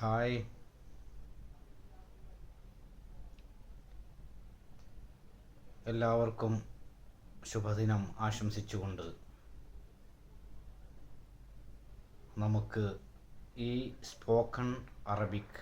Hi എല്ലാവർക്കും ശുഭദിനം ആശംസിച്ചുകൊണ്ട് നമുക്ക് ഈ സ്പോക്കൺ അറബിക്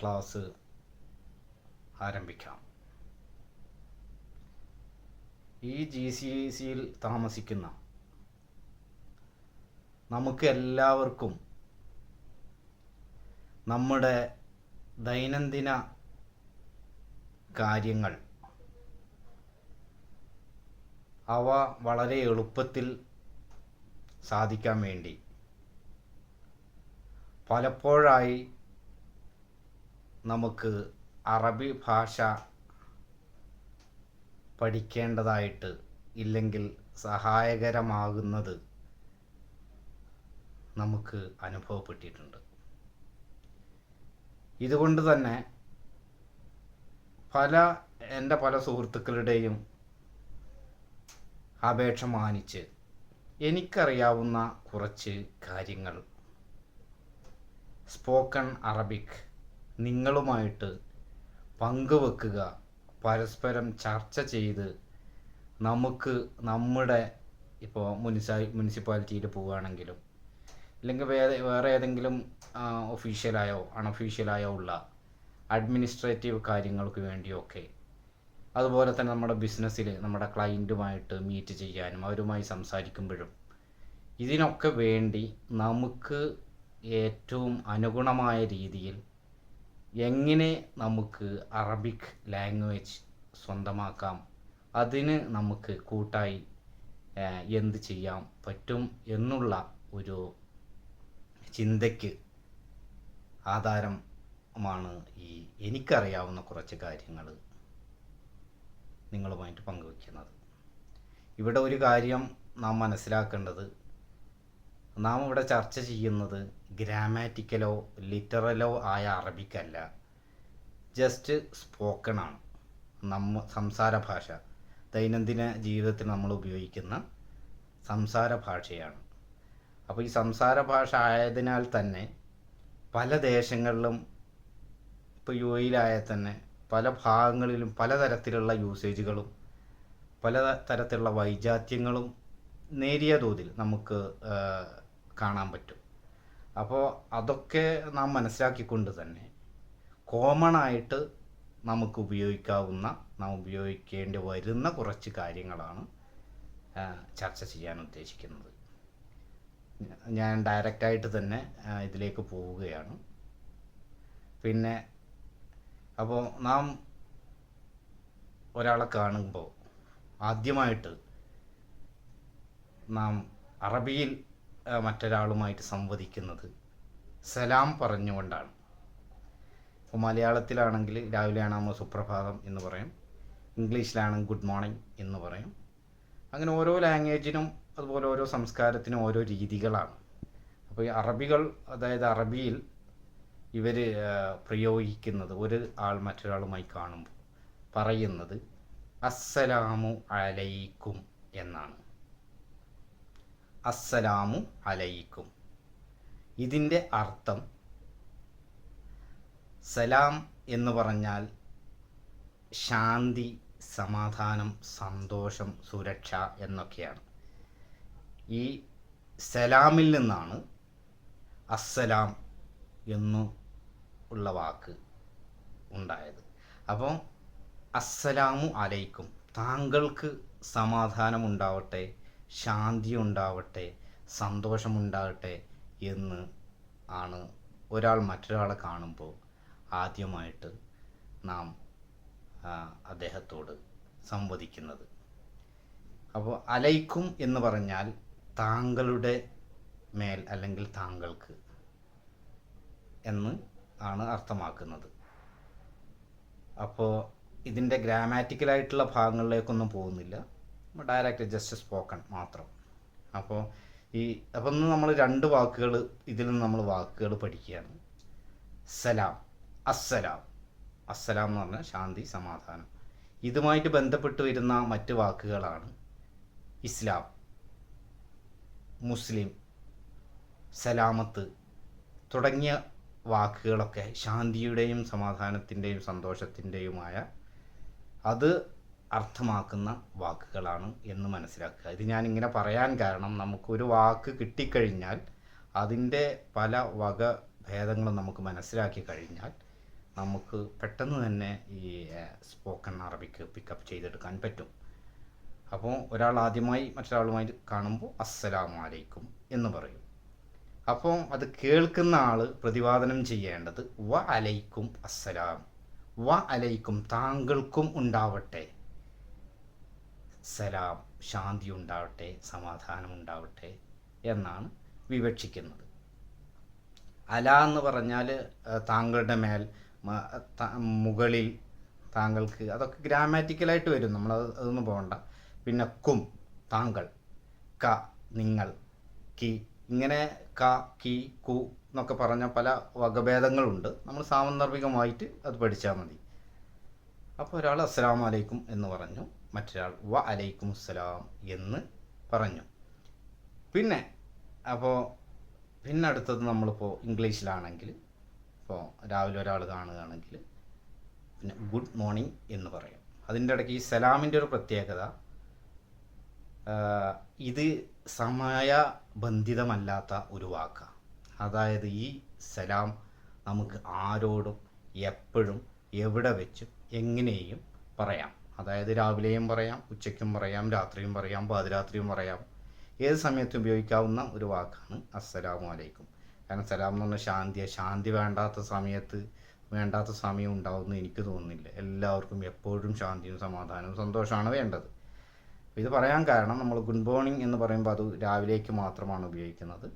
ക്ലാസ് ആരംഭിക്കാം. ഈ ജി സി സിയിൽ താമസിക്കുന്ന നമുക്ക് എല്ലാവർക്കും നമ്മുടെ ദൈനംദിന കാര്യങ്ങൾ. അവ വളരെ എളുപ്പത്തിൽ സാധിക്കാൻ വേണ്ടി. പലപ്പോഴായി നമുക്ക് അറബി ഭാഷ പഠിക്കേണ്ടതായിട്ട് ഇല്ലെങ്കിൽ സഹായകരമാകുന്നത് നമുക്ക് അനുഭവപ്പെട്ടിട്ടുണ്ട്. ഇതുകൊണ്ട് തന്നെ പല എന്റെ പല സുഹൃത്തുക്കളുടെയും അപേക്ഷ മാനിച്ച് എനിക്കറിയാവുന്ന കുറച്ച് കാര്യങ്ങൾ. സ്പോക്കൺ അറബിക് നിങ്ങളുമായിട്ട് പങ്കുവെക്കുക പരസ്പരം ചർച്ച ചെയ്ത് നമുക്ക് നമ്മുടെ ഇപ്പോൾ മുനിസ മുനിസിപ്പാലിറ്റിയിൽ പോവുകയാണെങ്കിലും അല്ലെങ്കിൽ വേറെ വേറെ ഏതെങ്കിലും ഒഫീഷ്യലായോ അൺഒഫീഷ്യലായോ ഉള്ള അഡ്മിനിസ്ട്രേറ്റീവ് കാര്യങ്ങൾക്ക് വേണ്ടിയൊക്കെ അതുപോലെ തന്നെ നമ്മുടെ ബിസിനസ്സിൽ നമ്മുടെ ക്ലയന്റുമായിട്ട് മീറ്റ് ചെയ്യാനും അവരുമായി സംസാരിക്കുമ്പോഴും ഇതിനൊക്കെ വേണ്ടി നമുക്ക് ഏറ്റവും അനുഗുണമായ രീതിയിൽ എങ്ങനെ നമുക്ക് അറബിക് ലാംഗ്വേജ് സ്വന്തമാക്കാം അതിന് നമുക്ക് കൂട്ടായി എന്ത് ചെയ്യാൻ പറ്റും എന്നുള്ള ഒരു ചിന്തയ്ക്ക് ആധാരമാണ് ഈ എനിക്കറിയാവുന്ന കുറച്ച് കാര്യങ്ങൾ നിങ്ങളുമായിട്ട് പങ്കുവയ്ക്കുന്നത്. ഇവിടെ ഒരു കാര്യം നാം മനസ്സിലാക്കേണ്ടത് നാം ഇവിടെ ചർച്ച ചെയ്യുന്നത് ഗ്രാമാറ്റിക്കലോ ലിറ്ററലോ ആയ അറബിക്കല്ല ജസ്റ്റ് സ്പോക്കൺ ആണ് നമ്മ സംസാര ഭാഷ. ദൈനംദിന ജീവിതത്തിൽ നമ്മൾ ഉപയോഗിക്കുന്ന സംസാര ഭാഷയാണ്. അപ്പോൾ ഈ സംസാര ഭാഷ ആയതിനാൽ തന്നെ പല ദേശങ്ങളിലും ഇപ്പോൾ യു എയിലായാൽ തന്നെ പല ഭാഗങ്ങളിലും പലതരത്തിലുള്ള യൂസേജുകളും പല തരത്തിലുള്ള വൈജാത്യങ്ങളും നേരിയ തോതിൽ നമുക്ക് കാണാൻ പറ്റും. അപ്പോൾ അതൊക്കെ നാം മനസ്സിലാക്കിക്കൊണ്ട് തന്നെ കോമൺ ആയിട്ട് നമുക്ക് ഉപയോഗിക്കാവുന്ന നാം ഉപയോഗിക്കേണ്ടി വരുന്ന കുറച്ച് കാര്യങ്ങളാണ് ചർച്ച ചെയ്യാൻ ഉദ്ദേശിക്കുന്നത്. ഞാൻ ഡയറക്റ്റായിട്ട് തന്നെ ഇതിലേക്ക് പോവുകയാണ്. പിന്നെ അപ്പോൾ നാം ഒരാളെ കാണുമ്പോൾ ആദ്യമായിട്ട് നാം അറബിയിൽ മറ്റൊരാളുമായിട്ട് സംവദിക്കുന്നത് സലാം പറഞ്ഞുകൊണ്ടാണ്. ഇപ്പോൾ മലയാളത്തിലാണെങ്കിൽ രാവിലെ നമ്മൾ സുപ്രഭാതം എന്ന് പറയും. ഇംഗ്ലീഷിലാണെങ്കിൽ ഗുഡ് മോർണിംഗ് എന്ന് പറയും. അങ്ങനെ ഓരോ ലാംഗ്വേജിനും അതുപോലെ ഓരോ സംസ്കാരത്തിനും ഓരോ രീതികളാണ്. അപ്പോൾ ഈ അറബികൾ അതായത് അറബിയിൽ ഇവർ പ്രയോഗിക്കുന്നത് ഒരു ആൾ മറ്റൊരാളുമായി കാണുമ്പോൾ പറയുന്നത് അസ്സലാമു അലൈക്കും എന്നാണ്. അസ്സലാമു അലൈക്കും. ഇതിന്റെ അർത്ഥം സലാം എന്ന് പറഞ്ഞാൽ ശാന്തി സമാധാനം സന്തോഷം സുരക്ഷ എന്നൊക്കെയാണ്. ഈ സലാമിൽ നിന്നാണ് അസ്സലാം എന്നു ഉള്ള വാക്ക് ഉണ്ടായത്. അപ്പോൾ അസ്സലാമു അലൈക്കും. താങ്കൾക്ക് സമാധാനം ഉണ്ടാവട്ടെ ശാന്തി ഉണ്ടാവട്ടെ സന്തോഷമുണ്ടാകട്ടെ എന്ന് ആണ് ഒരാൾ മറ്റൊരാളെ കാണുമ്പോൾ ആദ്യമായിട്ട് നാം അദ്ദേഹത്തോട് സംവദിക്കുന്നത്. അപ്പോൾ അലൈക്കും എന്ന് പറഞ്ഞാൽ താങ്കളുടെ മേൽ അല്ലെങ്കിൽ താങ്കൾക്ക് എന്ന് ആണ് അർത്ഥമാക്കുന്നത്. അപ്പോൾ ഇതിന്റെ ഗ്രാമാറ്റിക്കലായിട്ടുള്ള ഭാഗങ്ങളിലേക്കൊന്നും പോകുന്നില്ല. ഡയറക്റ്റ് ജസ്റ്റ് സ്പോക്കൺ മാത്രം. അപ്പോൾ ഈ അപ്പം നമ്മൾ രണ്ട് വാക്കുകൾ ഇതിൽ നിന്ന് നമ്മൾ വാക്കുകൾ പഠിക്കുകയാണ്. സലാം അസ്സലാം. അസ്സലാം എന്ന് പറഞ്ഞാൽ ശാന്തി സമാധാനം. ഇതുമായിട്ട് ബന്ധപ്പെട്ട് വരുന്ന മറ്റ് വാക്കുകളാണ് ഇസ്ലാം. മുസ്ലിം സലാമത്ത് തുടങ്ങിയ വാക്കുകളൊക്കെ ശാന്തിയുടെയും സമാധാനത്തിന്റെയും സന്തോഷത്തിന്റെയുമായ അത് അർത്ഥമാക്കുന്ന വാക്കുകളാണ് എന്ന് മനസ്സിലാക്കുക. ഇത് ഞാൻ ഇങ്ങനെ പറയാൻ കാരണം നമുക്കൊരു വാക്ക് കിട്ടിക്കഴിഞ്ഞാൽ അതിന്റെ പല വക ഭേദങ്ങളും നമുക്ക് മനസ്സിലാക്കി കഴിഞ്ഞാൽ നമുക്ക് പെട്ടെന്ന് തന്നെ ഈ സ്പോക്കൺ അറബിക്ക് പിക്കപ്പ് ചെയ്തെടുക്കാൻ പറ്റും. അപ്പോൾ ഒരാൾ ആദ്യമായി മറ്റൊരാളുമായി കാണുമ്പോൾ അസ്സലാമു അലൈക്കും എന്ന് പറയും. അപ്പോൾ അത് കേൾക്കുന്ന ആൾ പ്രതിപാദനം ചെയ്യേണ്ടത് വ അലൈക്കും അസ്സലാം. വ അലൈക്കും താങ്കൾക്കും ഉണ്ടാവട്ടെ. സലാം ശാന്തി ഉണ്ടാവട്ടെ സമാധാനം ഉണ്ടാവട്ടെ എന്നാണ് വിവക്ഷിക്കുന്നത്. അല എന്ന് പറഞ്ഞാൽ താങ്കളുടെ മേൽ മുകളിൽ താങ്കൾക്ക് അതൊക്കെ ഗ്രാമാറ്റിക്കലായിട്ട് വരും. നമ്മൾ അതൊന്നും പോകണ്ട. പിന്നെ കും താങ്കൾ ക നിങ്ങൾ കി ഇങ്ങനെ ക കി കു എന്നൊക്കെ പറഞ്ഞ പല വകഭേദങ്ങളുണ്ട്. നമ്മൾ സാമന്ദർഭികമായിട്ട് അത് പഠിച്ചാൽ മതി. അപ്പോൾ ഒരാൾ അസ്സലാം അലൈക്കും എന്ന് പറഞ്ഞു. മറ്റൊരാൾ വ അലൈക്കും അസ്സലാം എന്ന് പറഞ്ഞു. പിന്നെ അപ്പോൾ പിന്നെ അടുത്തത് നമ്മളിപ്പോൾ ഇംഗ്ലീഷിലാണെങ്കിൽ ഇപ്പോൾ രാവിലെ ഒരാൾ കാണുകയാണെങ്കിൽ പിന്നെ ഗുഡ് മോർണിംഗ് എന്ന് പറയും. അതിന്റെ ഇടയ്ക്ക് ഈ സലാമിന്റെ ഒരു പ്രത്യേകത ഇത് സമയ ബന്ധിതമല്ലാത്ത ഒരു വാക്കാണ് അതായത് ഈ സലാം നമുക്ക് ആരോടും എപ്പോഴും എവിടെ വെച്ചും എങ്ങനെയും പറയാം. അതായത് രാവിലെയും പറയാം ഉച്ചയ്ക്കും പറയാം രാത്രിയും പറയാം പാതിരാത്രിയും പറയാം. ഏത് സമയത്തും ഉപയോഗിക്കാവുന്ന ഒരു വാക്കാണ് അസ്സലാമു അലൈക്കും. കാരണം സലാം എന്ന് പറഞ്ഞാൽ ശാന്തിയ ശാന്തി വേണ്ടാത്ത സമയത്ത് വേണ്ടാത്ത സമയം ഉണ്ടാവുമെന്ന് എനിക്ക് തോന്നുന്നില്ല. എല്ലാവർക്കും എപ്പോഴും ശാന്തിയും സമാധാനവും സന്തോഷമാണ് വേണ്ടത്. ഇത് പറയാൻ കാരണം നമ്മൾ ഗുഡ് മോർണിംഗ് എന്ന് പറയുമ്പോൾ അത് രാവിലേക്ക് മാത്രമാണ് ഉപയോഗിക്കുന്നത്.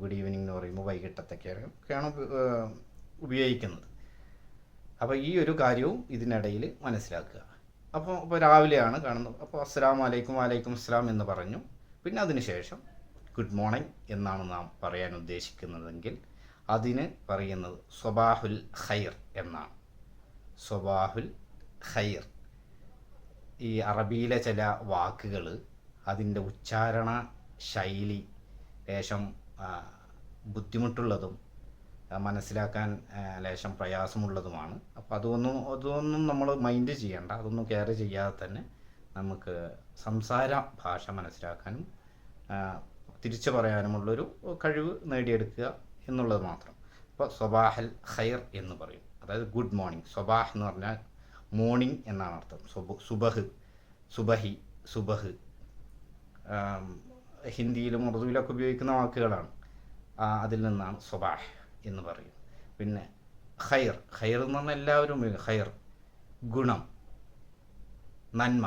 ഗുഡ് ഈവനിങ് എന്ന് പറയുമ്പോൾ വൈകിട്ടത്തേക്കൊക്കെയാണ് ഉപയോഗിക്കുന്നത്. അപ്പോൾ ഈ ഒരു കാര്യവും ഇതിനിടയിൽ മനസ്സിലാക്കുക. അപ്പോൾ ഇപ്പോൾ രാവിലെയാണ് കാണുന്നത്. അപ്പോൾ അസ്സലാം വലൈക്കും വലൈക്കും അസ്സലാം എന്ന് പറഞ്ഞു. പിന്നെ അതിനുശേഷം ഗുഡ് മോർണിംഗ് എന്നാണ് നാം പറയാൻ ഉദ്ദേശിക്കുന്നതെങ്കിൽ അതിന് പറയുന്നത് സ്വബാഹുൽ ഖൈർ എന്നാണ്. സ്വബാഹുൽ ഖൈർ. ഈ അറബിയിലെ ചില വാക്കുകൾ അതിന്റെ ഉച്ചാരണ ശൈലി ലേശം ബുദ്ധിമുട്ടുള്ളതും മനസ്സിലാക്കാൻ ലേശം പ്രയാസമുള്ളതുമാണ്. അപ്പോൾ അതൊന്നും അതൊന്നും നമ്മൾ മൈൻഡ് ചെയ്യണ്ട. അതൊന്നും കെയർ ചെയ്യാതെ തന്നെ നമുക്ക് സംസാര ഭാഷ മനസ്സിലാക്കാനും തിരിച്ചു പറയാനുമുള്ളൊരു കഴിവ് നേടിയെടുക്കുക എന്നുള്ളത് മാത്രം. അപ്പോൾ സ്വബാഹൽ ഖൈർ എന്ന് പറയും. അതായത് ഗുഡ് മോർണിംഗ്. സ്വബാഹ് എന്ന് പറഞ്ഞാൽ മോർണിംഗ് എന്നാണ് അർത്ഥം. സുബ സുബഹ് സുബഹി സുബഹ്. ഹിന്ദിയിലും ഉറുദുവിലൊക്കെ ഉപയോഗിക്കുന്ന വാക്കുകളാണ്. അതിൽ നിന്നാണ് സുബാഹ് എന്ന് പറയും പിന്നെ ഖൈർ ഖൈർ എന്ന് പറഞ്ഞാൽ എല്ലാവരും ഖൈർ ഗുണം നന്മ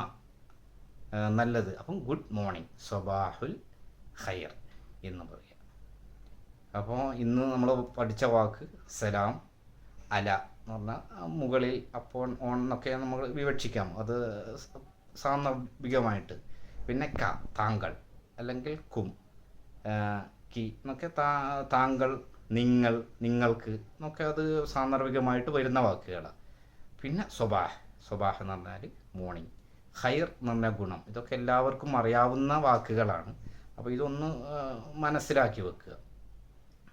നല്ലത്. അപ്പം ഗുഡ് മോർണിംഗ് സുബാഹുൽ ഖൈർ എന്ന് പറയാം. അപ്പോൾ ഇന്ന് നമ്മൾ പഠിച്ച വാക്ക് സലാം അല എന്ന് പറഞ്ഞാൽ മുകളിൽ അപ്പോൾ ഓൺ എന്നൊക്കെ നമ്മൾ വിവക്ഷിക്കാം. അത് സാന്ദർഭികമായിട്ട്. പിന്നെ ക താങ്കൾ. അല്ലെങ്കിൽ കും കി എന്നൊക്കെ താ താങ്കൾ നിങ്ങൾ നിങ്ങൾക്ക് എന്നൊക്കെ അത് സാന്ദർഭികമായിട്ട് വരുന്ന വാക്കുകളാണ് പിന്നെ സ്വബാഹ് സ്വബാഹ് എന്ന് പറഞ്ഞാൽ മോർണിംഗ് ഖൈർ എന്ന് പറഞ്ഞാൽ ഗുണം. ഇതൊക്കെ എല്ലാവർക്കും അറിയാവുന്ന വാക്കുകളാണ്. അപ്പോൾ ഇതൊന്ന് മനസ്സിലാക്കി വെക്കുക.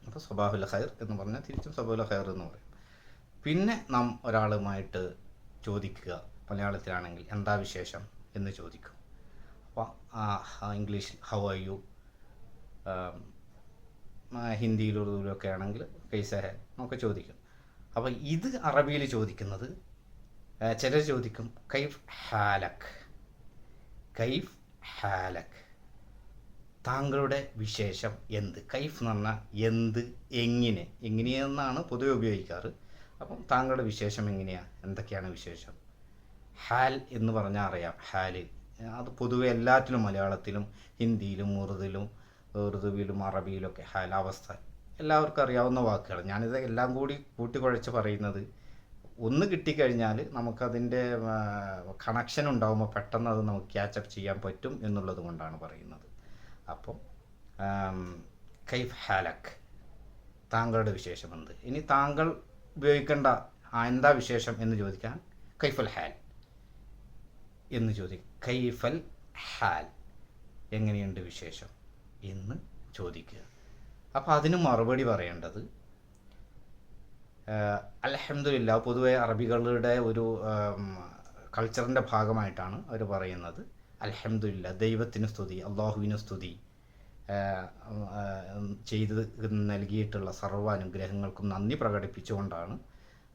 അപ്പോൾ സ്വബാഹുൽ ഖൈർ എന്ന് പറഞ്ഞാൽ തിരിച്ചും സ്വബാഹുൽ ഖൈർ എന്ന് പറയും. പിന്നെ നാം ഒരാളുമായിട്ട് ചോദിക്കുക. മലയാളത്തിലാണെങ്കിൽ എന്താ വിശേഷം എന്ന് ചോദിക്കും. അപ്പോൾ ഇംഗ്ലീഷിൽ ഹൗ ആർ യു ഹിന്ദിയിൽ ഉറുദുവിലൊക്കെ ആണെങ്കിൽ കൈസ ഹെ എന്നൊക്കെ ചോദിക്കും. അപ്പോൾ ഇത് അറബിയിൽ ചോദിക്കുന്നത് ചിലർ ചോദിക്കും കൈഫ് ഹാലക് കൈഫ് ഹാലക്. താങ്കളുടെ വിശേഷം എന്ത്? കൈഫ് എന്ന് പറഞ്ഞാൽ എന്ത് എങ്ങനെ? എങ്ങനെയെന്നാണ് പൊതുവെ ഉപയോഗിക്കാറ്. അപ്പം താങ്കളുടെ വിശേഷം എങ്ങനെയാണ് എന്തൊക്കെയാണ് വിശേഷം? ഹാൽ എന്ന് പറഞ്ഞാൽ അറിയാം. ഹാൽ അത് പൊതുവെ എല്ലാറ്റിലും മലയാളത്തിലും ഹിന്ദിയിലും ഉറുദിലും ഉറുദുവിലും അറബിയിലൊക്കെ ഹാൽ അവസ്ഥ. എല്ലാവർക്കും അറിയാവുന്ന വാക്കുകൾ ഞാനിത് എല്ലാം കൂടി കൂട്ടിക്കുഴച്ച് പറയുന്നത് ഒന്ന് കിട്ടിക്കഴിഞ്ഞാൽ നമുക്കതിന്റെ കണക്ഷൻ ഉണ്ടാകുമ്പോൾ പെട്ടെന്ന് അത് നമുക്ക് ക്യാച്ചപ്പ് ചെയ്യാൻ പറ്റും എന്നുള്ളത് കൊണ്ടാണ് പറയുന്നത്. അപ്പം കൈഫ് ഹാലക്. താങ്കളുടെ വിശേഷം എന്ത്? ഇനി താങ്കൾ ഉപയോഗിക്കേണ്ട. ആ, എന്താ വിശേഷം എന്ന് ചോദിക്കാൻ കൈഫൽ ഹാൽ എന്ന് ചോദിക്കും കൈഫൽ ഹാൽ. എങ്ങനെയുണ്ട് വിശേഷം എന്ന് ചോദിക്കുക. അപ്പോൾ അതിന് മറുപടി പറയേണ്ടത് അലഹമില്ല പൊതുവെ അറബികളുടെ ഒരു കൾച്ചറിന്റെ ഭാഗമായിട്ടാണ് അവർ പറയുന്നത്. അലഹമില്ല ദൈവത്തിന് സ്തുതി അള്ളാഹുവിന് സ്തുതി ചെയ്ത് നൽകിയിട്ടുള്ള സർവ അനുഗ്രഹങ്ങൾക്കും നന്ദി പ്രകടിപ്പിച്ചുകൊണ്ടാണ്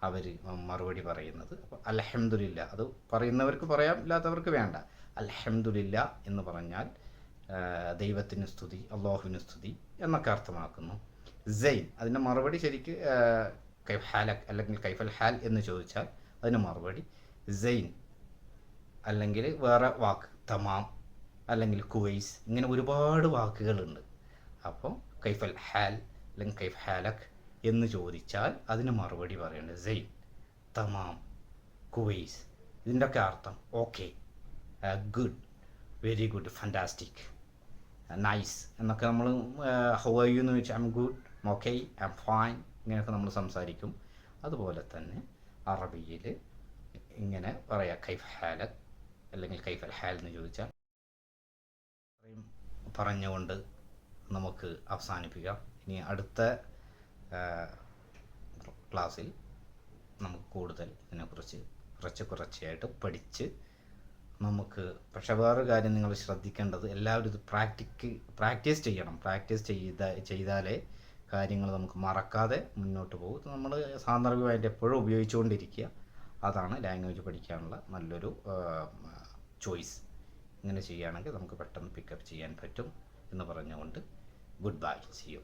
അവർ മറുപടി പറയുന്നത്. അപ്പോൾ അലഹമില്ല അത് പറയുന്നവർക്ക് പറയാം ഇല്ലാത്തവർക്ക് വേണ്ട. അലഹമില്ല എന്ന് പറഞ്ഞാൽ ദൈവത്തിന് സ്തുതി അള്ളാഹുവിന് സ്തുതി എന്നൊക്കെ അർത്ഥമാക്കുന്നു. സെയിൻ അതിന്റെ മറുപടി ശരിക്ക് കൈഫാല അല്ലെങ്കിൽ കൈഫൽ ഹാൽ എന്ന് ചോദിച്ചാൽ അതിന് മറുപടി സെയിൻ അല്ലെങ്കിൽ വേറെ വാക്ക് തമാം അല്ലെങ്കിൽ കുവൈസ് ഇങ്ങനെ ഒരുപാട് വാക്കുകളുണ്ട്. അപ്പോൾ കൈഫൽ ഹാൽ അല്ലെങ്കിൽ കൈഫ് ഹാലക് എന്ന് ചോദിച്ചാൽ അതിന് മറുപടി പറയേണ്ടത് സെയിൻ. തമാം. കുവൈസ്. ഇതിന്റെയൊക്കെ അർത്ഥം okay. Good. Very good. Fantastic nice. എന്നൊക്കെ നമ്മൾ ഹൗ ആർ യു എന്ന് ചോദിച്ചാൽ I good okay I fine ഇങ്ങനെയൊക്കെ നമ്മൾ സംസാരിക്കും. അതുപോലെ തന്നെ അറബിയിൽ ഇങ്ങനെ പറയാം കൈഫ് ഹാലക് അല്ലെങ്കിൽ കൈഫൽ ഹാൽ എന്ന് ചോദിച്ചാൽ ഇത്രയും പറഞ്ഞുകൊണ്ട് നമുക്ക് അവസാനിപ്പിക്കാം. ഇനി അടുത്ത ക്ലാസ്സിൽ നമുക്ക് കൂടുതൽ ഇതിനെക്കുറിച്ച് കുറച്ച് കുറച്ചായിട്ട് പഠിച്ച് നമുക്ക് പക്ഷേ വേറൊരു കാര്യം നിങ്ങൾ ശ്രദ്ധിക്കേണ്ടത് എല്ലാവരും ഇത് പ്രാക്ടിക്ക് പ്രാക്ടീസ് ചെയ്യണം. പ്രാക്ടീസ് ചെയ്ത ചെയ്താലേ കാര്യങ്ങൾ നമുക്ക് മറക്കാതെ മുന്നോട്ട് പോകും. നമ്മൾ സാന്ദർഭികമായിട്ട് എപ്പോഴും ഉപയോഗിച്ചുകൊണ്ടിരിക്കുക. അതാണ് ലാംഗ്വേജ് പഠിക്കാനുള്ള നല്ലൊരു ചോയ്സ്. ഇങ്ങനെ ചെയ്യുകയാണെങ്കിൽ നമുക്ക് പെട്ടെന്ന് പിക്കപ്പ് ചെയ്യാൻ പറ്റും എന്ന് പറഞ്ഞുകൊണ്ട് ഗുഡ് ബൈ സി യു